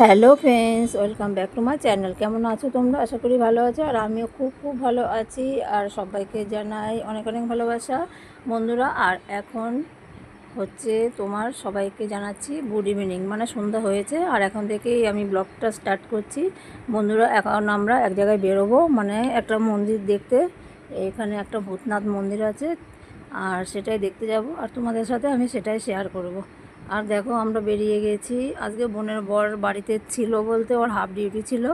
Hello friends, welcome back to my channel. কেমন আছো তোমরা? আশা করি ভালো আছো আর আমিও খুব খুব ভালো আছি আর সবাইকে জানাই অনেক অনেক ভালোবাসা। বন্ধুরা, আর এখন হচ্ছে তোমার সবাইকে জানাচ্ছি গুড ইভিনিং। মানে সন্ধ্যা হয়েছে আর এখন থেকেই আমি ব্লগটা স্টার্ট করছি। বন্ধুরা, এখন আমরা এক জায়গায় বেরোবো। মানে একটা মন্দির দেখতে, এখানে একটা ভূতনাথ মন্দির আছে। আর সেটাই দেখতে যাব। আর তোমাদের সাথে আমি সেটাই শেয়ার করব। আর দেখো আমরা বেরিয়ে গেছি। আজকে বোনের বর বাড়িতে ছিল বলতে ওর হাফ ডিউটি ছিল।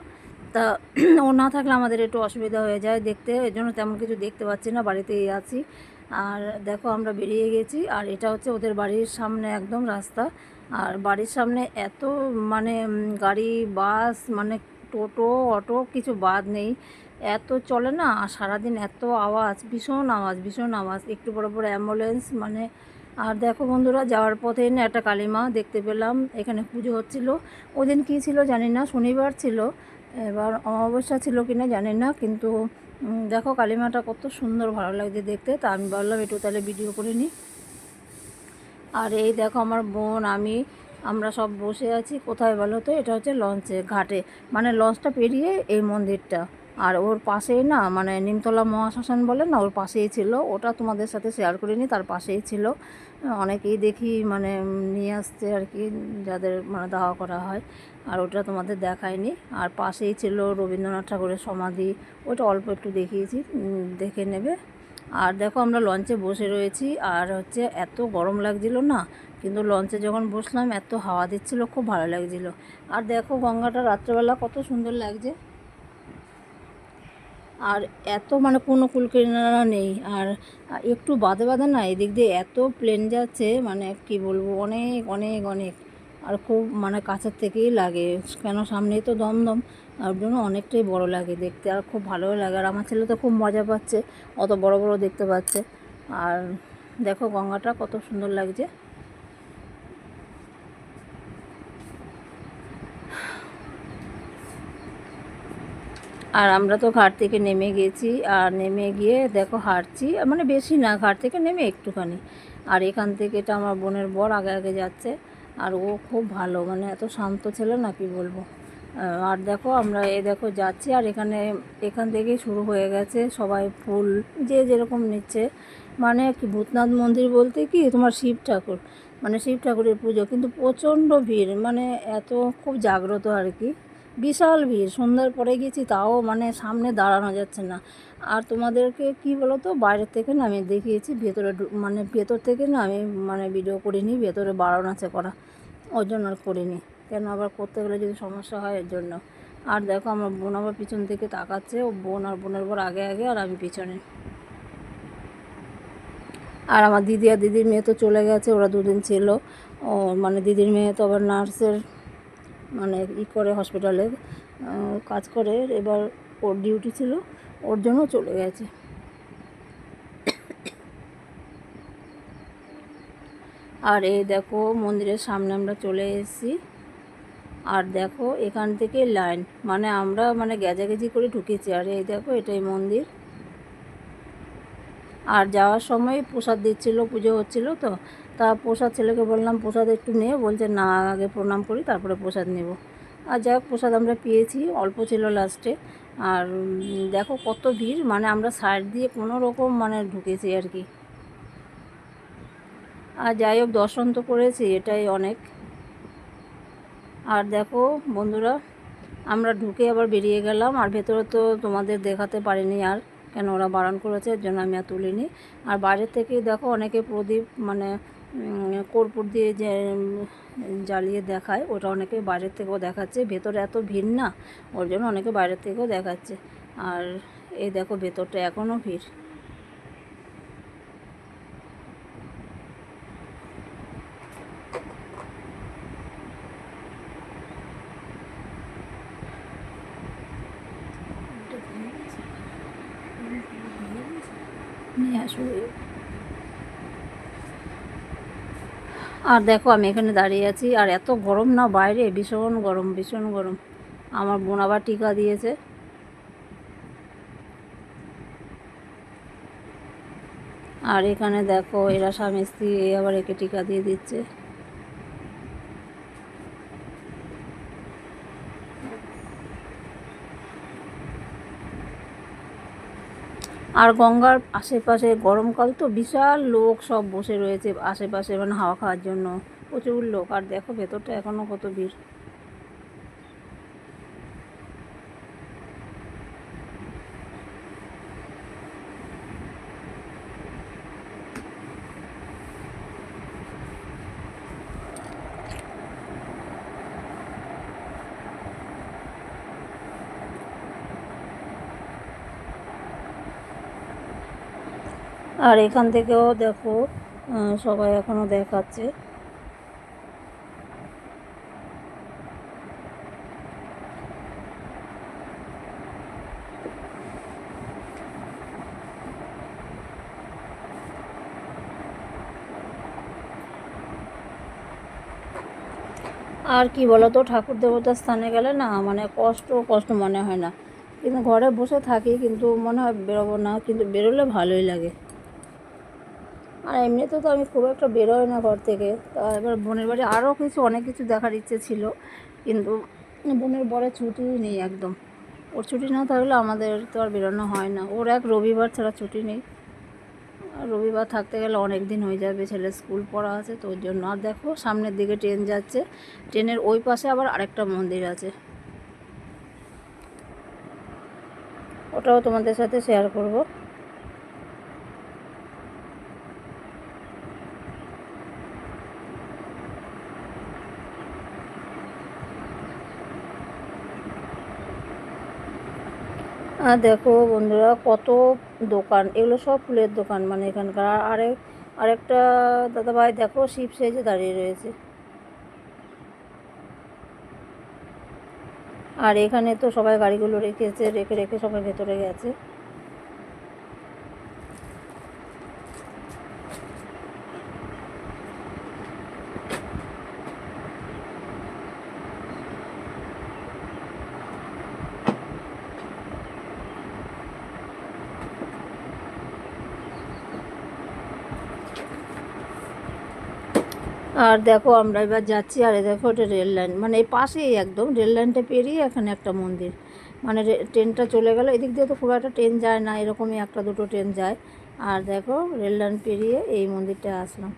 তা ও না থাকলে আমাদের একটু অসুবিধা হয়ে যায় দেখতে। এর জন্য তেমন কিছু দেখতে পাচ্ছি না, বাড়িতেই আছি। আর দেখো আমরা বেরিয়ে গেছি আর এটা হচ্ছে ওদের বাড়ির সামনে একদম রাস্তা। আর বাড়ির সামনে এত মানে গাড়ি, বাস মানে টোটো, অটো কিছু বাদ নেই। এত চলে না, আর সারাদিন এত আওয়াজ, ভীষণ আওয়াজ ভীষণ আওয়াজ। একটু বড় বড় অ্যাম্বুলেন্স মানে আর দেখো বন্ধুরা, যাওয়ার পথে না একটা কালীমা দেখতে পেলাম, এখানে পুজো হচ্ছিল। ওদিন কী ছিল জানি না, শনিবার ছিল। এবার অমাবস্যা ছিল কিনা জানি না, কিন্তু দেখো কালীমাটা কত সুন্দর ভালো লাগছে দেখতে, তা আমি ভাবলাম একটু তাহলে ভিডিও করে নিই আর এই দেখো আমার বোন, আমি, আমরা সব বসে আছি। কোথায় বলো তো? এটা হচ্ছে লঞ্চে ঘাটে। মানে লঞ্চটা পেরিয়ে এই মন্দিরটা। আর ওর পাশেই না মানে নিমতলা মহাশ্মশান বলে না, ওর পাশেই ছিল। ওটা তোমাদের সাথে শেয়ার করিনি, তার পাশেই ছিল। অনেকেই দেখি মানে নিয়ে আসছে আর কি, যাদের মানে দাওয়া করা হয়, আর ওটা তোমাদের দেখায়নি। আর পাশেই ছিল রবীন্দ্রনাথ ঠাকুরের সমাধি, ওটা অল্প একটু দেখিয়েছি দেখে নেবে। আর দেখো আমরা লঞ্চে বসে রয়েছি, আর হচ্ছে এত গরম লাগছিল না, কিন্তু লঞ্চে যখন বসলাম এত হাওয়া দিচ্ছিল, খুব ভালো লাগছিল। আর দেখো গঙ্গাটা রাত্রেবেলা কত সুন্দর লাগছে। আর এত মানে কোনো কুলকিনারা নেই। আর একটু বাদে বাদে না, এদিক দিয়ে এত প্লেন যাচ্ছে মানে কি বলব, অনেক অনেক অনেক। আর খুব মানে কাছের থেকেই লাগে, কেন সামনেই তো দমদম। আর জন্য অনেকটাই বড় লাগে দেখতে, আর খুব ভালোও লাগে। আর আমার ছেলে তো খুব মজা পাচ্ছে, অত বড় বড় দেখতে পাচ্ছে। আর দেখো গঙ্গাটা কত সুন্দর লাগছে। আর আমরা তো ঘাট থেকে নেমে গেছি, আর নেমে গিয়ে দেখো হাঁটছি মানে বেশি না, ঘাট থেকে নেমে একটুখানি। আর এখান থেকে এটা আমার বোনের বর আগে আগে যাচ্ছে, আর ও খুব ভালো মানে এত শান্ত ছেলে না কি বলব। আর দেখো আমরা এ দেখো যাচ্ছি, আর এখানে, এখান থেকেই শুরু হয়ে গেছে সবাই ফুল, যে যেরকম নিচ্ছে। মানে কি ভূতনাথ মন্দির বলতে কি, তোমার শিব ঠাকুর মানে শিব ঠাকুরের পুজো, কিন্তু প্রচণ্ড ভিড় মানে এত খুব জাগ্রত আর কি। বিশাল ভিড়, সন্ধ্যার পরে গেছি তাও মানে সামনে দাঁড়ানো যাচ্ছে না। আর তোমাদেরকে কি বলো তো বাইরের থেকে না আমি দেখিয়েছি, ভেতরে মানে ভেতর থেকে না আমি মানে ভিডিও করিনি, ভেতরে বারণ আছে করা। ওর জন্য আর করিনি। কেন আবার করতে গেলে যদি সমস্যা হয়, এর জন্য। আর দেখো আমার বোন আবার পিছন থেকে তাকাচ্ছে, ও বোন আর বোনের পর আগে আগে আর আমি পিছনে। আর আমার দিদি আর দিদির মেয়ে তো চলে গেছে, ওরা দুদিন ছিল। ও মানে দিদির মেয়ে তো আবার নার্সের মানে ই করে হসপিটালে কাজ করে, এবার ওর ডিউটি ছিল, ওর জন্য চলে গেছে। আর এই দেখো, মন্দিরের সামনে আমরা চলে এসেছি। আর দেখো, এখান থেকে লাইন মানে আমরা মানে গেজাগেজি করে ঢুকেছি। আর এই দেখো, এটাই মন্দির। আর যাওয়ার সময় প্রসাদ দিচ্ছিল, পুজো হচ্ছিল তো তা প্রসাদ ছেলেকে বললাম, প্রসাদ একটু নে বলছে, না, আগে প্রণাম করি, তারপরে প্রসাদ নেব। আর যাই হোক, প্রসাদ আমরা পেয়েছি, অল্প ছিল লাস্টে আর দেখো কত ভিড় মানে আমরা সাইড দিয়ে কোনো রকম মানে ঢুকেছি আর কি। আর যাই হোক, দর্শন তো করেছি, এটাই অনেক। আর দেখো বন্ধুরা, আমরা ঢুকে আবার বেরিয়ে গেলাম, আর ভেতরে তো তোমাদের দেখাতে পারিনি আর, কেন ওরা বারণ করেছে, এর জন্য আমি আর তুলিনি। আর বাইরের থেকে দেখো অনেকে প্রদীপ মানে কর্পূর দিয়ে যে জ্বালিয়ে দেখায় ওটা অনেকে বাইরের থেকেও দেখাচ্ছে। ভেতরে এত ভিড় না ওর জন্য অনেকে বাইরের থেকেও দেখাচ্ছে। আর এই দেখো ভেতরটা এখনও ভিড়। নিয়ে আসো। আর দেখো, আমি এখানে দাঁড়িয়ে আছি। আর এত গরম না বাইরে, ভীষণ গরম ভীষণ গরম। আমার বোন আবার টিকা দিয়েছে। আর এখানে দেখো, এরা স্বামী স্ত্রী আবার একে টিকা দিয়ে দিচ্ছে। আর গঙ্গার আশেপাশে গরমকাল তো বিশাল লোক সব বসে রয়েছে আশেপাশে মানে হাওয়া খাওয়ার জন্য। প্রচুর লোক। আর দেখো ভেতরটা এখনও কত ভিড়। আর এখান থেকেও দেখো সবাই এখনও দেখাচ্ছে। আর কি বলতো, ঠাকুর দেবতার স্থানে গেলে না মানে কষ্ট কষ্ট মনে হয় না। কিন্তু ঘরে বসে থাকি, কিন্তু মনে হয় বেরোবো না, কিন্তু বেরোলে ভালোই লাগে। আর এমনিতে তো আমি খুব একটা বেরোই না ঘর থেকে। তা এবার বোনের বাড়ি আরও কিছু, অনেক কিছু দেখার ইচ্ছে ছিল। কিন্তু বোনের বরে ছুটি নেই একদম। ওর ছুটি না থাকলে আমাদের তো আর বেরোনো হয় না। ওর এক রবিবার ছাড়া ছুটি নেই। আর রবিবার থাকতে গেলে অনেক দিন হয়ে যাবে, ছেলে স্কুল পড়া আছে, তো ওর জন্য। আর দেখো, সামনের দিকে ট্রেন যাচ্ছে। ট্রেনের ওই পাশে আবার আরেকটা মন্দির আছে। ওটাও তোমাদের সাথে শেয়ার করব। আর দেখো বন্ধুরা কত দোকান, এগুলো সব ফুলের দোকান মানে এখানকার। আর আরেক আরেকটা দাদাভাই দেখো শিব সেজে দাঁড়িয়ে রয়েছে। আর এখানে তো সবাই গাড়িগুলো রেখেছে, রেখে রেখে সবাই ভেতরে গেছে। আর দেখো আমরা এবার যাচ্ছি, আর দেখো এটা রেল লাইন। মানে এই পাশেই একদম, রেল লাইনটা পেরিয়ে এখানে একটা মন্দির। মানে ট্রেনটা চলে গেল, এদিক দিয়ে তো খুব একটা ট্রেন যায় না, এরকমই একটা দুটো ট্রেন যায়। আর দেখো রেল লাইন পেরিয়ে এই মন্দিরটা আসলাম।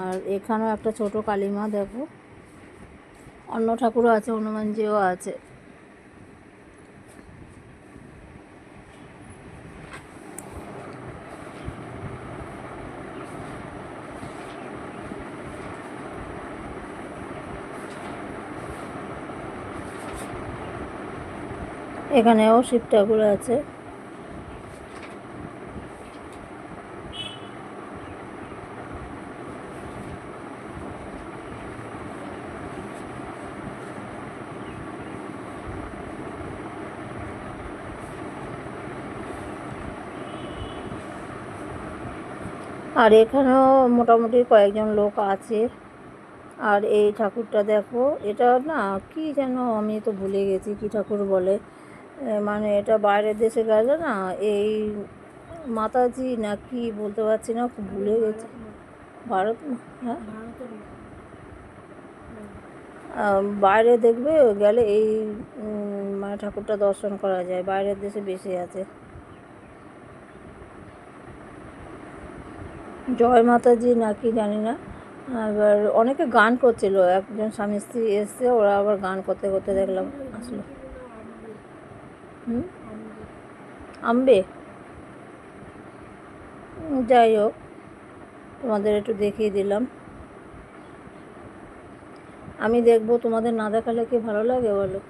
আর এখানেও একটা ছোট কালীমা, দেখো। অন্য ঠাকুরও আছে, হনুমানজিও আছে। এখানেও শিব ঠাকুর আছে। আর এখানেও মোটামুটি কয়েকজন লোক আছে। আর এই ঠাকুরটা দেখো, এটা না কি যেন আমি তো ভুলে গেছি কি ঠাকুর বলে। মানে এটা বাইরের দেশে গেলে না, এই মাতাজি না কি বলতে পারছি না, খুব ভুলে গেছি। ভারত হ্যাঁ? বাইরে দেখবে, গেলে এই মানে ঠাকুরটা দর্শন করা যায়, বাইরের দেশে বেশি আছে। জয় মাতাজি না কি জানি না, এবার অনেকে গান করছিল, একজন স্বামী স্ত্রী এসছে, ওরা আবার গান করতে করতে দেখলাম, আসলো। হুম? আম্বে। যাই হোক, তোমাদের একটু দেখিয়ে দিলাম। আমি দেখব তোমাদের না দেখালে কি ভালো লাগে বলো?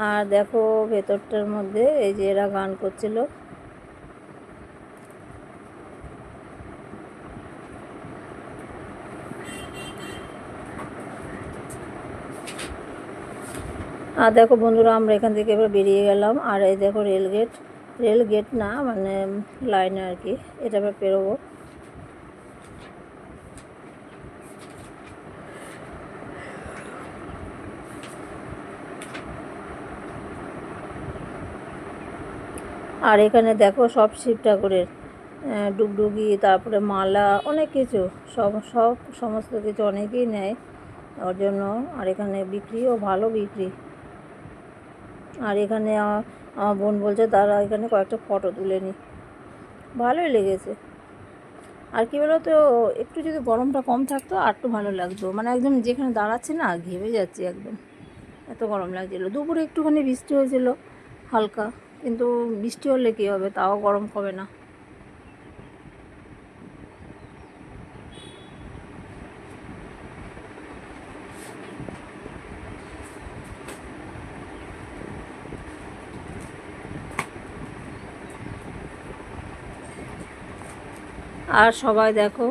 আর দেখো ভেতরটার মধ্যে এই যে এরা গান করছিল। আর দেখো বন্ধুরা, আমরা এখান থেকে এবার বেরিয়ে গেলাম। আর এই দেখো রেল গেট। রেল গেট না মানে লাইনে আর কি, এটা আমরা পেরোবো। আর এখানে দেখো সব শিব ঠাকুরের ডুগডুগি, তারপরে মালা, অনেক কিছু। সব সব সমস্ত কিছু অনেকেই নেয় ওর জন্য। আর এখানে বিক্রিও ভালো বিক্রি। আর এখানে আমার বোন বলছে তারা এখানে কয়েকটা ফটো তুলে নি। ভালোই লেগেছে। আর কী বলো তো একটু যদি গরমটা কম থাকতো, আর একটু ভালো লাগতো। মানে একদম যেখানে দাঁড়াচ্ছে না, ঘেমে যাচ্ছে একদম। এত গরম লাগছিল। দুপুরে একটুখানি বৃষ্টি হয়েছিল, হালকা। কিন্তু বৃষ্টি হলে কী হবে? তাও গরম কমে না। আর সবাই দেখো,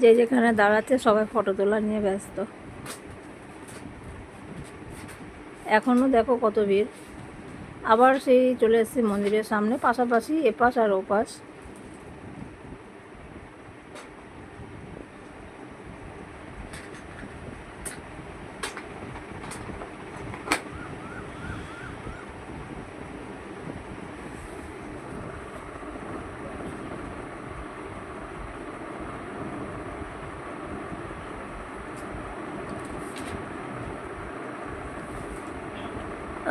যে যেখানে দাঁড়াচ্ছে সবাই ফটো তোলা নিয়ে ব্যস্ত। এখনও দেখো কত ভিড়। আবার সেই চলে এসেছি মন্দিরের সামনে, পাশাপাশি এপাশ আর ওপাশ।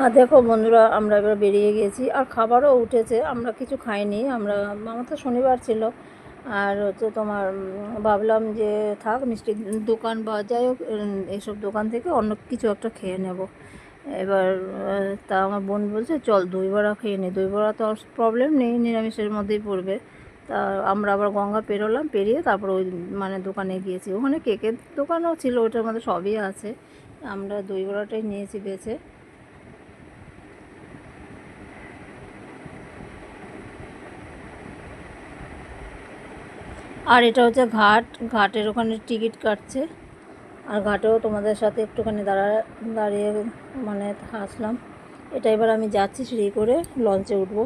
আর দেখো বন্ধুরা, আমরা এবার বেরিয়ে গেছি আর খাবারও উঠেছে, আমরা কিছু খাইনি, আমরা, আমার তো শনিবার ছিল। আর হচ্ছে তোমার ভাবলাম যে থাক মিষ্টির দোকান বা যাই হোক এইসব দোকান থেকে অন্য কিছু একটা খেয়ে নেব। এবার তা আমার বোন বলছে, চল দই বড়া খেয়ে নি। দই বড়া তো প্রবলেম নেই, নিরামিষের মধ্যেই পড়বে। তা আমরা আবার গঙ্গা পেরোলাম, পেরিয়ে তারপর ওই মানে দোকানে গিয়েছি। ওখানে কেকের দোকানও ছিল, ওটার মধ্যে সবই আছে। আমরা দই বড়াটাই নিয়েছি বেছে। আর এটা হচ্ছে ঘাট, ঘাটের ওখানে টিকিট কাটছে। আর ঘাটেও তোমাদের সাথে একটুখানি দাঁড়া, দাঁড়িয়ে মানে হাসলাম। এটা এবার আমি যাচ্ছি সিঁড়ি করে, লঞ্চে উঠবো।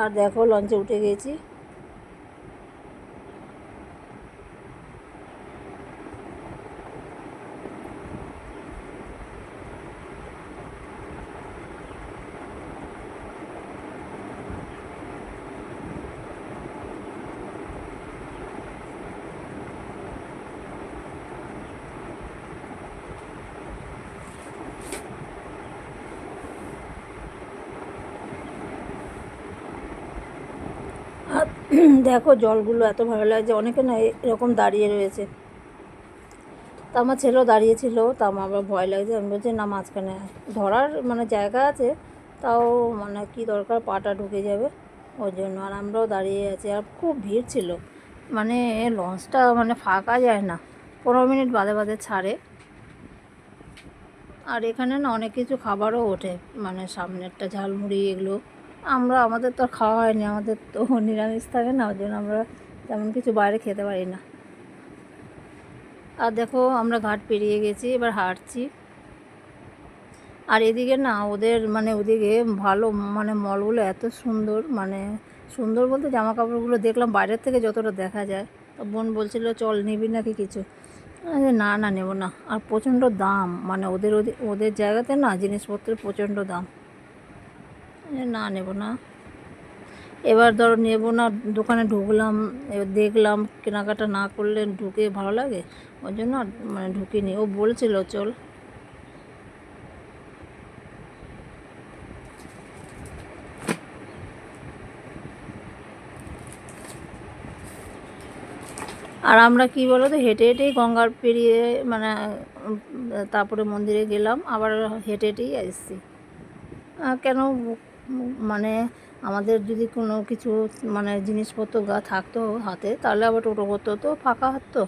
আর দেখো লঞ্চে উঠে গেছি আর দেখো, জলগুলো এত ভালো লাগছে অনেকে না এরকম দাঁড়িয়ে রয়েছে। তা আমার ছেলেও দাঁড়িয়েছিল, তা আমার ভয় লাগছে। আমি বলছি, না, মাঝখানে ধরার মানে জায়গা আছে, তাও মানে কি দরকার, পাটা ঢুকে যাবে। ওই জন্য আর আমরাও দাঁড়িয়ে আছি। আর খুব ভিড় ছিল। মানে লঞ্চটা মানে ফাঁকা যায় না। পনেরো মিনিট বাদে বাদে ছাড়ে। আর এখানে না অনেক কিছু খাবারও ওঠে। মানে সামনেরটা ঝালমুড়ি এগুলো আমরা, আমাদের তো খাওয়া হয়নি, আমাদের তো নিরামিষ থাকে না, ওই জন্য আমরা তেমন কিছু বাইরে খেতে পারি না। আর দেখো, আমরা ঘাট পেরিয়ে গেছি, এবার হাঁটছি। আর এদিকে না, ওদের মানে ওদিকে ভালো মানে মলগুলো এত সুন্দর মানে সুন্দর বলতে জামা কাপড়গুলো দেখলাম, বাইরের থেকে যতটা দেখা যায়। বোন বলছিল, চল নিবি নাকি কিছু? না না, নেব না। আর প্রচণ্ড দাম মানে ওদের ওদের জায়গাতে না জিনিসপত্রের প্রচণ্ড দাম। না নেব না। এবার ধরো নেব না, দোকানে ঢুকলাম, এবার দেখলাম কেনাকাটা না করলে ঢুকে ভালো লাগে? ওই জন্য মানে ঢুকিনি। ও বলছিল, চল। আর আমরা কি বলো তো হেঁটে হেঁটেই গঙ্গার পেরিয়ে মানে তারপরে মন্দিরে গেলাম, আবার হেঁটে হেঁটেই এসেছি কেন মানে আমাদের যদি কোনো কিছু মানে জিনিসপত্র গা থাকতো হাতে, তাহলে আবার টোটো করতো তো ফাঁকা হতো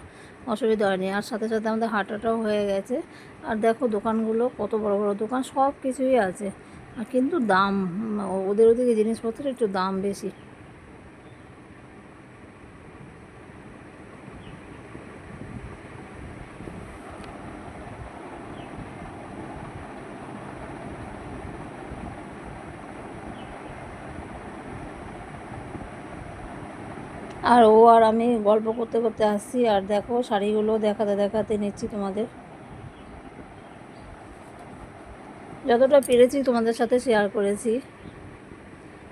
অসুবিধা হয়নি। আর সাথে সাথে আমাদের হাঁটাটাও হয়ে গেছে। আর দেখো দোকানগুলো কত বড় বড় দোকান, সব কিছুই আছে। কিন্তু দাম, ওদের ওদিকে জিনিসপত্রের একটু দাম বেশি। আর ও আর আমি গল্প করতে করতে আসছি, আর দেখো শাড়িগুলো দেখাতে দেখাতে নিচ্ছি তোমাদের। যতটা পেরেছি তোমাদের সাথে শেয়ার করেছি।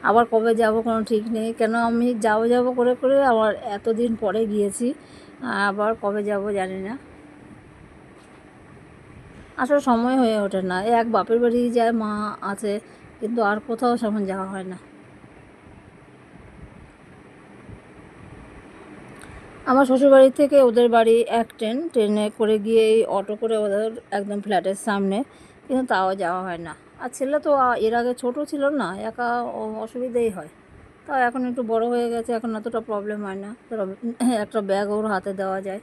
আবার কবে যাব কোনো ঠিক নেই। কেন আমি যাব যাব করে করে আবার এতদিন পরে গিয়েছি, আবার কবে যাব জানি না। আসলে সময় হয়ে ওঠে না। এক বাপের বাড়ি যায় মা আছে, কিন্তু আর কোথাও সেমন যাওয়া হয় না। আমার শ্বশুরবাড়ি থেকে ওদের বাড়ি এক ট্রেন ট্রেনে করে গিয়ে এই অটো করে ওদের একদম ফ্ল্যাটের সামনে, কিন্তু তাও যাওয়া হয় না। আর ছেলে তো এর আগে ছোট ছিল না, একা অসুবিধেই হয়। তাও এখন একটু বড় হয়ে গেছে, এখন অতটা প্রবলেম হয় না। একটা ব্যাগ ওর হাতে দেওয়া যায়।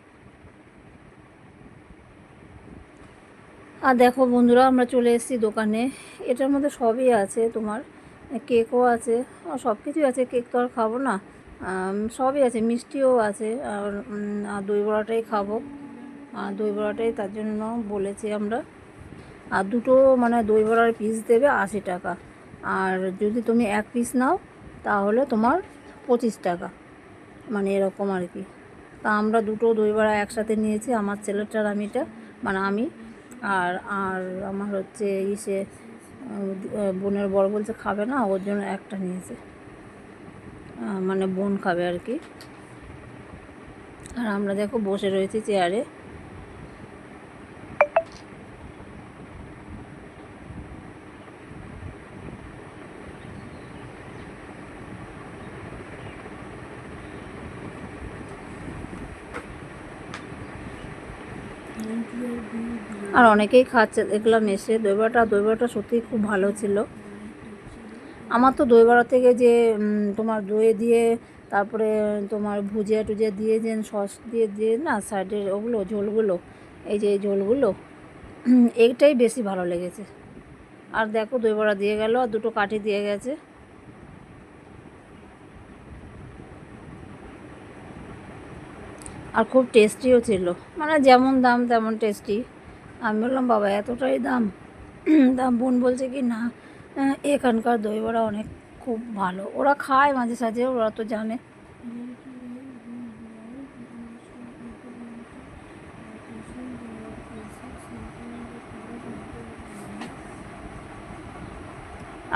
আর দেখো বন্ধুরা, আমরা চলে এসেছি দোকানে। এটার মধ্যে সবই আছে তোমার। কেকও আছে। সব কিছুই আছে। কেক তো আর খাব না। সবই আছে, মিষ্টিও আছে, আর দই বড়াটাই খাব। আর দই বড়াটাই তার জন্য বলেছি আমরা। আর দুটো মানে দই বড়ার পিস দেবে আশি টাকা। আর যদি তুমি এক পিস নাও, তাহলে তোমার পঁচিশ টাকা। মানে এরকম আর কি। তা আমরা দুটো দই বড়া একসাথে নিয়েছি, আমার ছেলেটার আমিটা মানে আমি। আর আর আমার হচ্ছে ইসে বোনের বড় বলছে খাবে না, ওর জন্য একটা নিয়েছে। মানে বোন খাবে আর কি। আর আমরা দেখো বসে রয়েছি চেয়ারে। আর অনেকেই খাচ্ছে দেখলাম এসে দইবড়াটা দইবড়াটা সত্যিই খুব ভালো ছিল। আমার তো দইবড়া থেকে যে তোমার দই দিয়ে, তারপরে তোমার ভুজিয়া টুজিয়া দিয়ে যে, সস দিয়ে দিয়ে না সাইডের ওগুলো, ঝোলগুলো, এই যে ঝোলগুলো এইটাই বেশি ভালো লেগেছে। আর দেখো দইবড়া দিয়ে গেল, আর দুটো কাঠি দিয়ে গেছে। আর খুব টেস্টিও ছিল। মানে যেমন দাম, তেমন টেস্টি আমি বললাম, বাবা, এতটাই দাম? দাম বোন বলছে কি, না এখানকার দই বড়া অনেক খুব ভালো। ওরা খায় মাঝে সাঝে, ওরা তো জানে।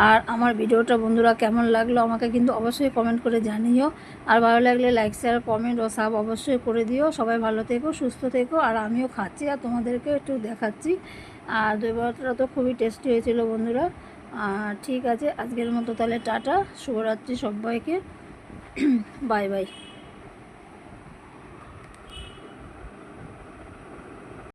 আর আমার ভিডিওটা বন্ধুরা কেমন লাগল আমাকে কিন্তু অবশ্যই কমেন্ট করে জানিও। আর ভালো লাগলে লাইক শেয়ার কমেন্ট ও সাব অবশ্যই করে দিও। সবাই ভালো থেকো, সুস্থ থেকো। আর আমিও খাচ্ছি আর তোমাদেরকে একটু দেখাচ্ছি। আর দই বড়াটা তো খুবই টেস্টি হয়েছিল বন্ধুরা। আর ঠিক আছে আজকের মতো তাহলে টাটা শুভরাত্রি সবাইকে। Bye bye.